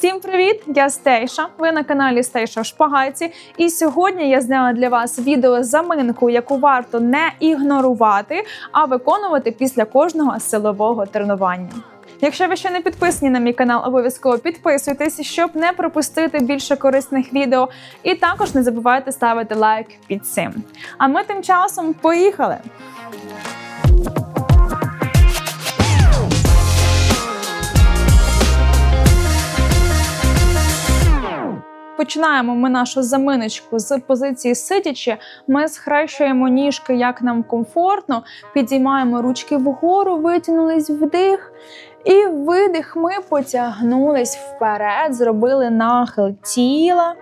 Всім привіт! Я Стейша. Ви на каналі Стейша в Шпагаті. І сьогодні я зняла для вас відео заминку, яку варто не ігнорувати, а виконувати після кожного силового тренування. Якщо ви ще не підписані на мій канал, обов'язково підписуйтесь, щоб не пропустити більше корисних відео. І також не забувайте ставити лайк під цим. А ми тим часом поїхали! Починаємо ми нашу заминочку з позиції сидячи. Ми схрещуємо ніжки, як нам комфортно, підіймаємо ручки вгору, витягнулись вдих. І видих ми потягнулись вперед, зробили нахил тіла.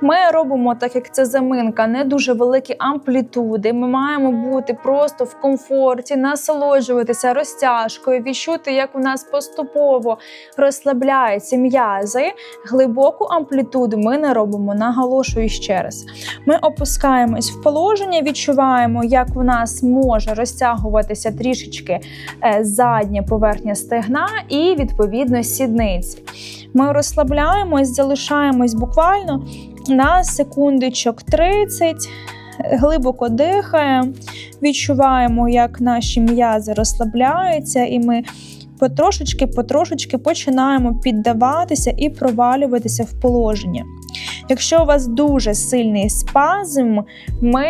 Ми робимо, так як це заминка, не дуже великі амплітуди. Ми маємо бути просто в комфорті, насолоджуватися розтяжкою, відчути, як у нас поступово розслабляються м'язи. Глибоку амплітуду ми не робимо, наголошую ще раз. Ми опускаємось в положення, відчуваємо, як у нас може розтягуватися трішечки е, задня поверхня стегна і відповідно сідниці. Ми розслабляємось, залишаємось буквально на секундочок 30, глибоко дихаємо, відчуваємо, як наші м'язи розслабляються, і ми потрошечки-потрошечки починаємо піддаватися і провалюватися в положення. Якщо у вас дуже сильний спазм, ми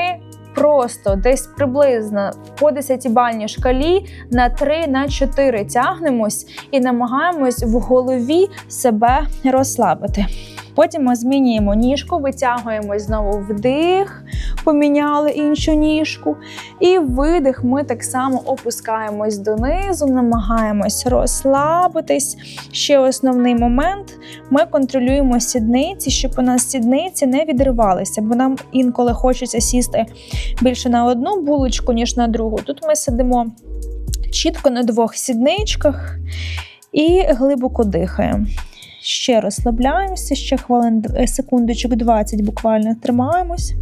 просто десь приблизно по 10-бальній шкалі на 3 на 4 тягнемось і намагаємось в голові себе розслабити. Потім ми змінюємо ніжку, витягуємо знову вдих, поміняли іншу ніжку. І видих ми так само опускаємось донизу, намагаємось розслабитись. Ще основний момент: ми контролюємо сідниці, щоб у нас сідниці не відривалися, бо нам інколи хочеться сісти більше на одну булочку, ніж на другу. Тут ми сидимо чітко на двох сідничках і глибоко дихаємо. Ще розслабляємося, ще хвилин секундочок 20 буквально тримаємось.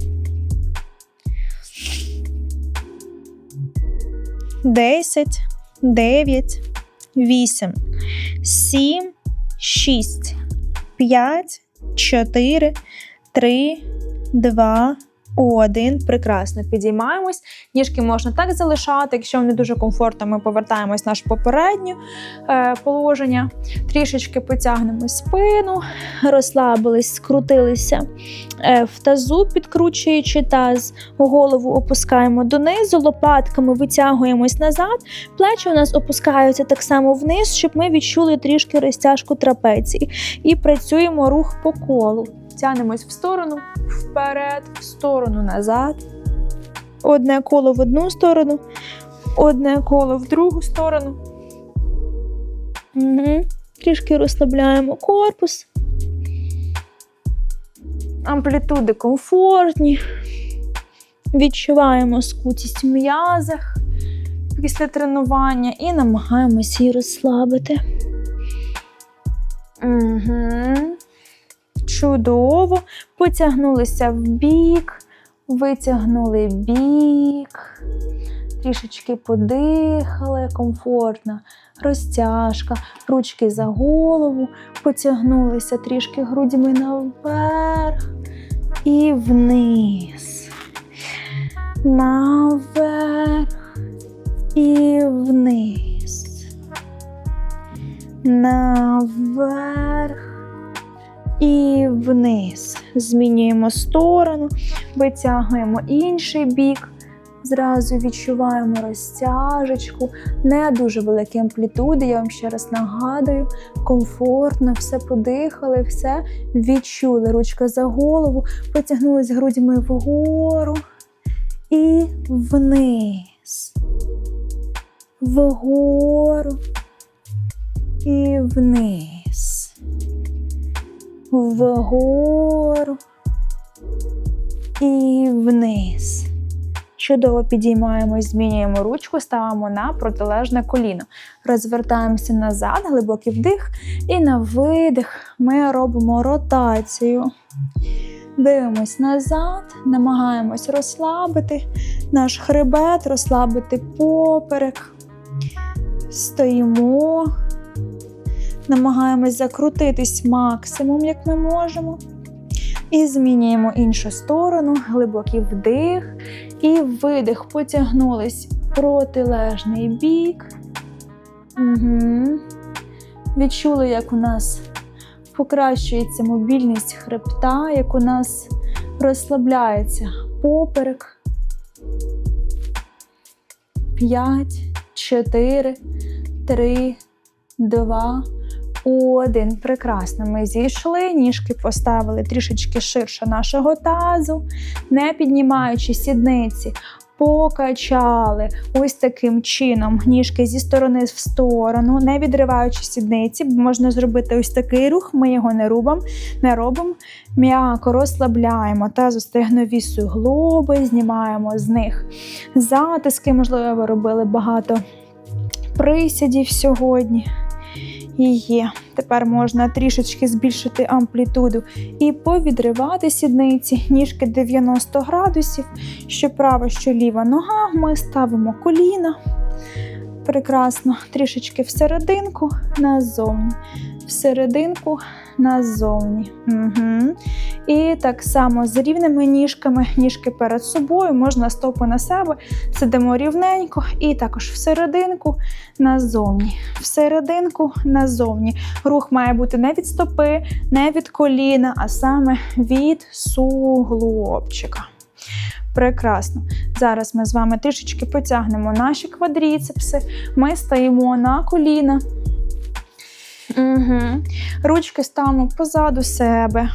10, 9, 8, 7, 6, 5, 4, 3, 2, один. Прекрасно підіймаємось. Ніжки можна так залишати. Якщо не дуже комфортно, ми повертаємось в наше попереднє е, положення. Трішечки потягнемо спину, розслабились, скрутилися е, в тазу, підкручуючи таз, голову опускаємо донизу, лопатками витягуємось назад. Плечі у нас опускаються так само вниз, щоб ми відчули трішки розтяжку трапеції. І працюємо рух по колу. Тянемось в сторону, вперед, в сторону, назад. Одне коло в одну сторону, одне коло в другу сторону. Угу. Трішки розслабляємо корпус. Амплітуди комфортні. Відчуваємо скутість в м'язах після тренування і намагаємося її розслабити. Угу. Чудово. Потягнулися в бік, витягнули бік, трішечки подихали, комфортна розтяжка, ручки за голову, потягнулися трішки грудьми наверх і вниз. Наверх і вниз. Наверх і вниз. Змінюємо сторону, витягуємо інший бік. Зразу відчуваємо розтяжечку, не дуже великі амплітуди, я вам ще раз нагадую, комфортно, все подихали, все відчули. Ручка за голову, потягнулись грудьми вгору і вниз. Вгору і вниз вгору і вниз. Чудово підіймаємось, змінюємо ручку, ставимо на протилежне коліно. Розвертаємося назад, глибокий вдих. І на видих ми робимо ротацію. Дивимось назад, намагаємось розслабити наш хребет, розслабити поперек. Стоїмо, Намагаємось закрутитись максимум, як ми можемо. І змінюємо іншу сторону, глибокий вдих і видих. Потягнулись протилежний бік. Угу. Відчули, як у нас покращується мобільність хребта, як у нас розслабляється поперек. П'ять, чотири, три, два, один. Прекрасно. Ми зійшли, ніжки поставили трішечки ширше нашого тазу, не піднімаючи сідниці. Покачали ось таким чином ніжки зі сторони в сторону, не відриваючи сідниці, можна зробити ось такий рух, ми його не робимо, не робимо. М'яко розслабляємо тазостегнові суглоби, знімаємо з них затиски. Можливо, ви робили багато присядів сьогодні. Є. Тепер можна трішечки збільшити амплітуду і повідривати сідниці, ніжки 90 градусів, що права, що ліва нога. Ми ставимо коліна. Прекрасно, трішечки всерединку, назовні. Всерединку, назовні. Угу. І так само з рівними ніжками, ніжки перед собою, можна стопи на себе, сидимо рівненько, і також всерединку, назовні. Всерединку, назовні. Рух має бути не від стопи, не від коліна, а саме від суглобчика. Прекрасно. Зараз ми з вами трішечки потягнемо наші квадріцепси. Ми стаємо на коліна. Угу. Ручки стану позаду себе.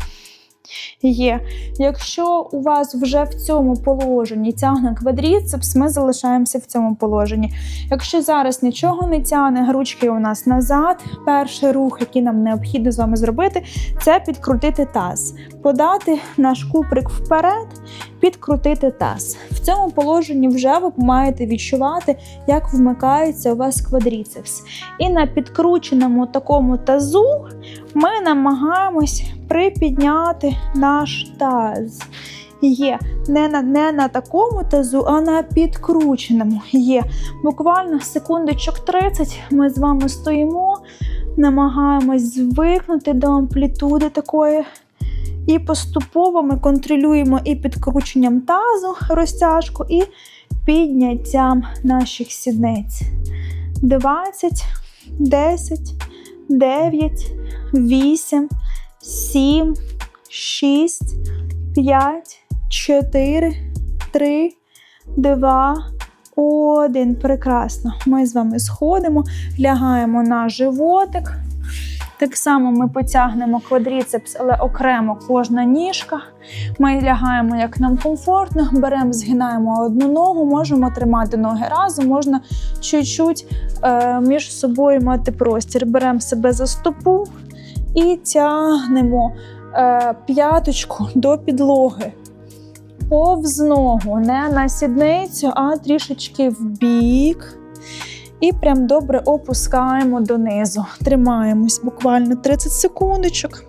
Є. Якщо у вас вже в цьому положенні тягне квадріцепс, ми залишаємося в цьому положенні. Якщо зараз нічого не тягне, ручки у нас назад. Перший рух, який нам необхідно з вами зробити, це підкрутити таз. Подати наш куприк вперед, підкрутити таз. В цьому положенні вже ви маєте відчувати, як вмикається у вас квадріцепс. І на підкрученому такому тазу ми намагаємось припідняти наш таз. Є не на не на такому тазу, а на підкрученому. Є буквально секундочок 30 ми з вами стоїмо, намагаємось звикнути до амплітуди такої. І поступово ми контролюємо і підкрученням тазу розтяжку, і підняттям наших сідниць. 20, 10, 9, 8, 7, 6, 5, 4, 3, 2, 1. Прекрасно. Ми з вами сходимо, лягаємо на животик. Так само ми потягнемо квадріцепс, але окремо кожна ніжка. Ми лягаємо, як нам комфортно, беремо, згинаємо одну ногу, можемо тримати ноги разом, можна чуть-чуть е, між собою мати простір. Беремо себе за стопу і тягнемо е, п'яточку до підлоги. Повз ногу, не на сідницю, а трішечки в бік. І прям добре опускаємо донизу. Тримаємось буквально 30 секундочок.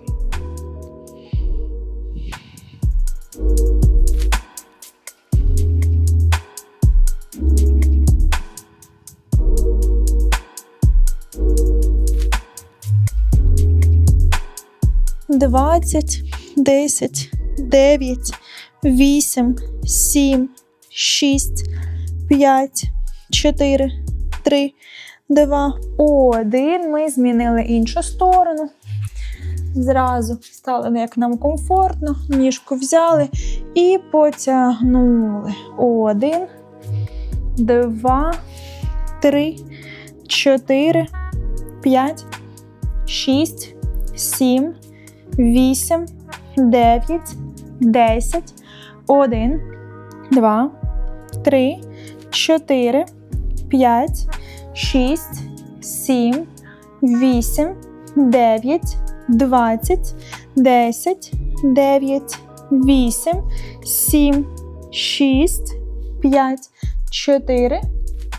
Двадцять, десять, дев'ять, вісім, сім, шість, п'ять, чотири. 3, 2, 1. Ми змінили іншу сторону. Зразу стали, як нам комфортно, ніжку взяли і потягнули. Один, два, три, чотири, п'ять, шість, сім, вісім, дев'ять, десять, один, два, три, чотири. 5, 6, 7, 8, 9, 20, 10, 9, 8, 7, 6, 5, 4,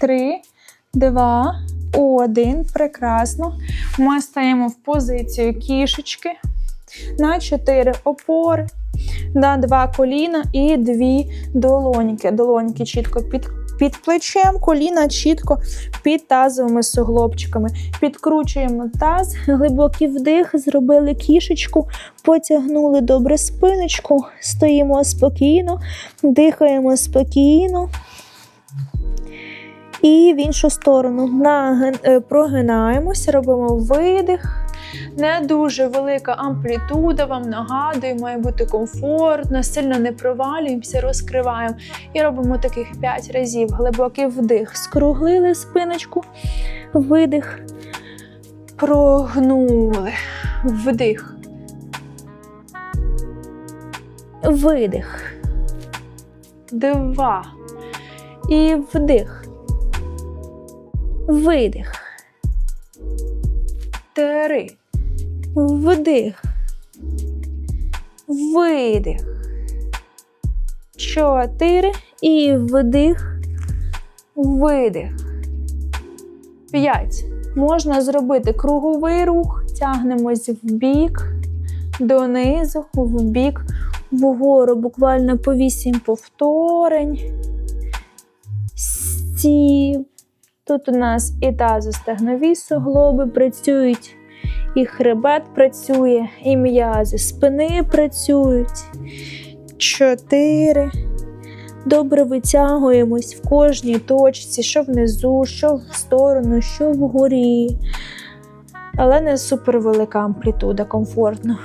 3, 2, 1. Прекрасно. Ми стаємо в позицію кішечки на 4 опори, на 2 коліна і 2 долоньки. Долоньки чітко під під плечем, коліна чітко під тазовими суглобчиками. Підкручуємо таз, глибокий вдих, зробили кішечку, потягнули добре спиночку, стоїмо спокійно, дихаємо спокійно. І в іншу сторону е, прогинаємося, робимо видих. Не дуже велика амплітуда, вам нагадую, має бути комфортно, сильно не провалюємося, розкриваємо. І робимо таких 5 разів. Глибокий вдих. Скруглили спиночку, видих, прогнули, вдих. Видих. Два. І вдих. Видих. Три. Вдих. Видих. Чотири. І вдих. Видих. П'ять. Можна зробити круговий рух. Тягнемось в бік, донизу, в бік, вгору. Буквально по вісім повторень. Сім. Тут у нас і тазостегнові суглоби працюють, і хребет працює, і м'язи спини працюють. Чотири. Добре витягуємось в кожній точці, що внизу, що в сторону, що вгорі. Але не супервелика амплітуда, комфортно.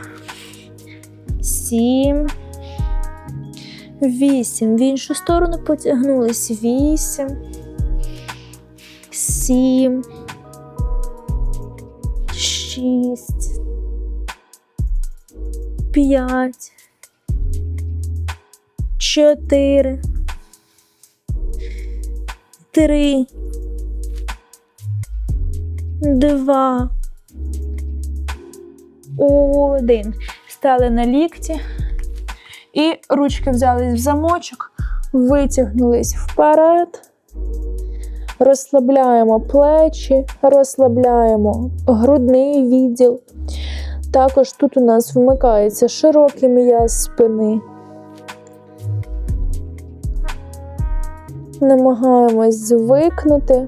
Сім. Вісім. В іншу сторону потягнулись. Вісім сім, шість, п'ять, чотири, три, два, один. Стали на лікті і ручки взялись в замочок, витягнулись вперед. Розслабляємо плечі, розслабляємо грудний відділ. Також тут у нас вмикається широкий м'яз спини. Намагаємось звикнути.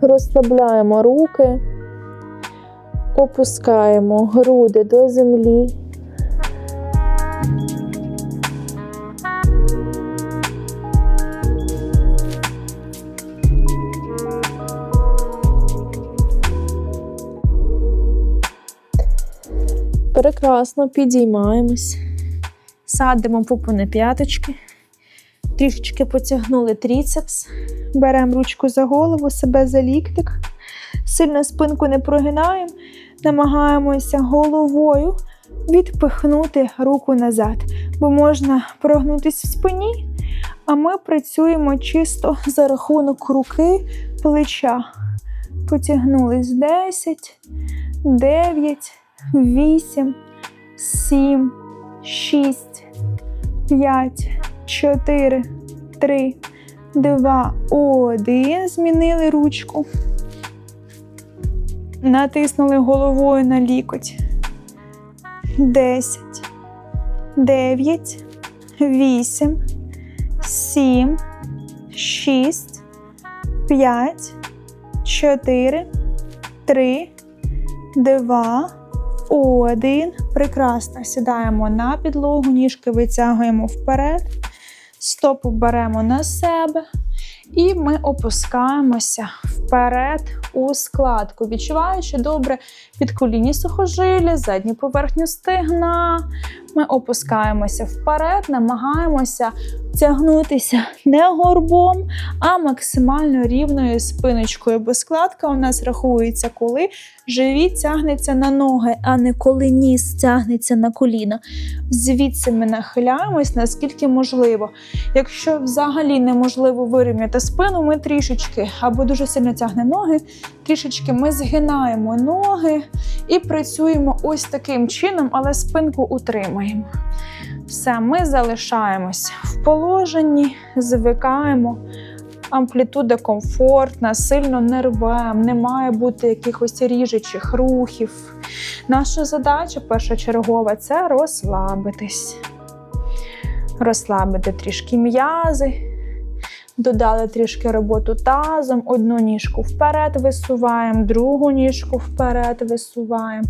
Розслабляємо руки, опускаємо груди до землі. Прекрасно, підіймаємось. Садимо попу на п'яточки. Трішечки потягнули тріцепс. Беремо ручку за голову, себе за ліктик. Сильно спинку не прогинаємо. Намагаємося головою відпихнути руку назад, бо можна прогнутися в спині, а ми працюємо чисто за рахунок руки плеча. Потягнулись 10, 9, 8, 7, 6, 5, 4, 3, 2, 1. Змінили ручку. Натиснули головою на лікоть. 10, 9, 8, 7, 6, 5, 4, 3, 2, один. Прекрасно. Сідаємо на підлогу, ніжки витягуємо вперед, стопу беремо на себе. І ми опускаємося вперед у складку, відчуваючи добре підколінні сухожилля, задню поверхню стегна. Ми опускаємося вперед, намагаємося тягнутися не горбом, а максимально рівною спиночкою. Бо складка у нас рахується, коли живіт тягнеться на ноги, а не коли ніс тягнеться на коліна. Звідси ми нахиляємось наскільки можливо. Якщо взагалі неможливо вирівняти спину, ми трішечки або дуже сильно тягне ноги, трішечки ми згинаємо ноги і працюємо ось таким чином, але спинку утримуємо. Все, ми залишаємось в положенні, звикаємо, амплітуда комфортна, сильно не рвем, не має бути якихось ріжечих рухів. Наша задача першочергова це розслабитись. Розслабити трішки м'язи. Додали трішки роботу тазом, одну ніжку вперед висуваємо, другу ніжку вперед висуваємо.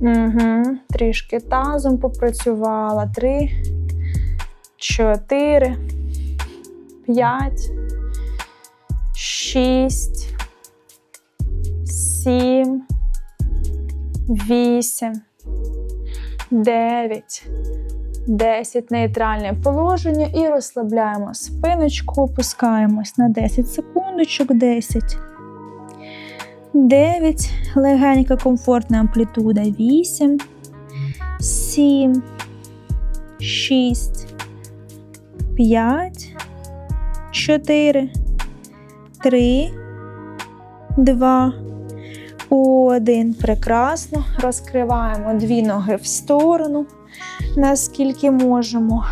Угу. Трішки тазом попрацювала. Три, чотири, п'ять, шість, сім, вісім, дев'ять. 10 нейтральне положення і розслабляємо спиночку, опускаємось на 10 секундочок, 10. 9. Легенька комфортна амплітуда. 8, 7, 6, 5, 4, 3, 2, 1. Прекрасно. Розкриваємо дві ноги в сторону наскільки можемо.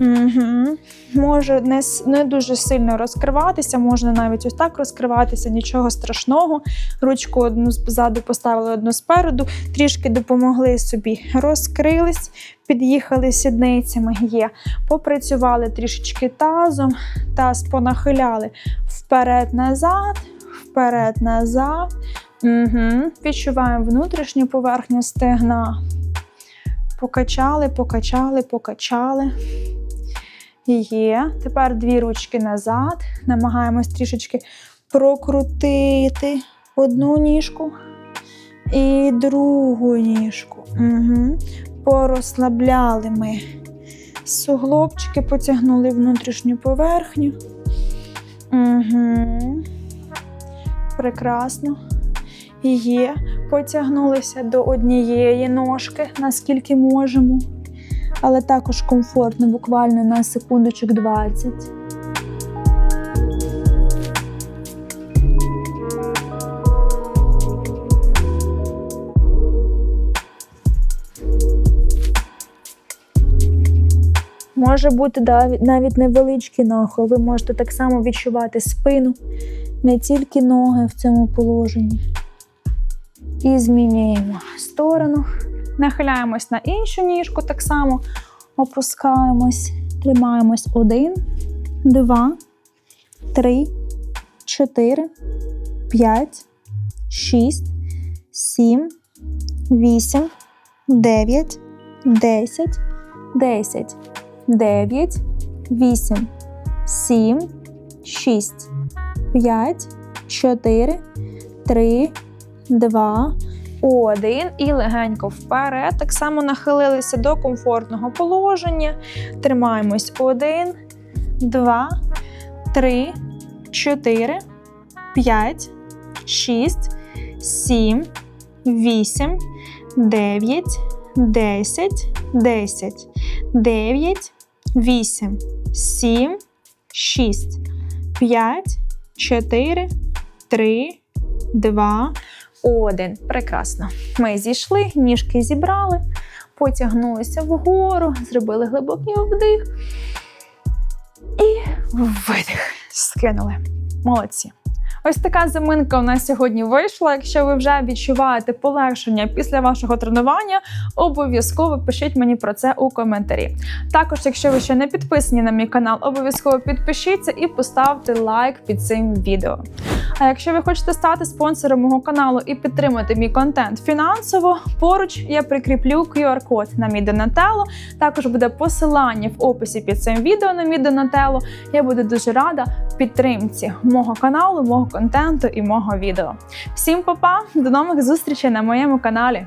Угу. Може не, не дуже сильно розкриватися, можна навіть ось так розкриватися, нічого страшного. Ручку одну ззаду поставили, одну спереду, трішки допомогли собі, розкрились, під'їхали сідницями. Є. Попрацювали трішечки тазом, таз понахиляли вперед-назад, вперед-назад. Угу. Відчуваємо внутрішню поверхню стегна. Покачали, покачали, покачали. Є. Тепер дві ручки назад. Намагаємось трішечки прокрутити одну ніжку і другу ніжку. Угу. Порозслабляли ми суглобчики, потягнули внутрішню поверхню. Угу. Прекрасно. Є. Потягнулися до однієї ножки, наскільки можемо. Але також комфортно, буквально на секундочок 20. Може бути навіть- невеличкий нахил. Ви можете так само відчувати спину, не тільки ноги в цьому положенні. І змінюємо сторону. Нахиляємось на іншу ніжку, так само. Опускаємось, тримаємось. Один, два, три, чотири, п'ять, шість, сім, вісім, дев'ять, десять, десять, дев'ять, вісім, сім, шість, п'ять, чотири, три, два, один. І легенько вперед. Так само нахилилися до комфортного положення. Тримаємось один, два, три, чотири, п'ять, шість, сім, вісім, дев'ять, десять, десять, дев'ять, вісім, сім, шість, п'ять, чотири, три, два, один. Прекрасно. Ми зійшли, ніжки зібрали, потягнулися вгору, зробили глибокий вдих і видих. Скинули. Молодці. Ось така заминка у нас сьогодні вийшла. Якщо ви вже відчуваєте полегшення після вашого тренування, обов'язково пишіть мені про це у коментарі. Також, якщо ви ще не підписані на мій канал, обов'язково підпишіться і поставте лайк під цим відео. А якщо ви хочете стати спонсором мого каналу і підтримати мій контент фінансово, поруч я прикріплю QR-код на мій Donatello. Також буде посилання в описі під цим відео на мій Donatello. Я буду дуже рада підтримці мого каналу, мого контенту і мого відео. Всім па-па! до нових зустрічей на моєму каналі.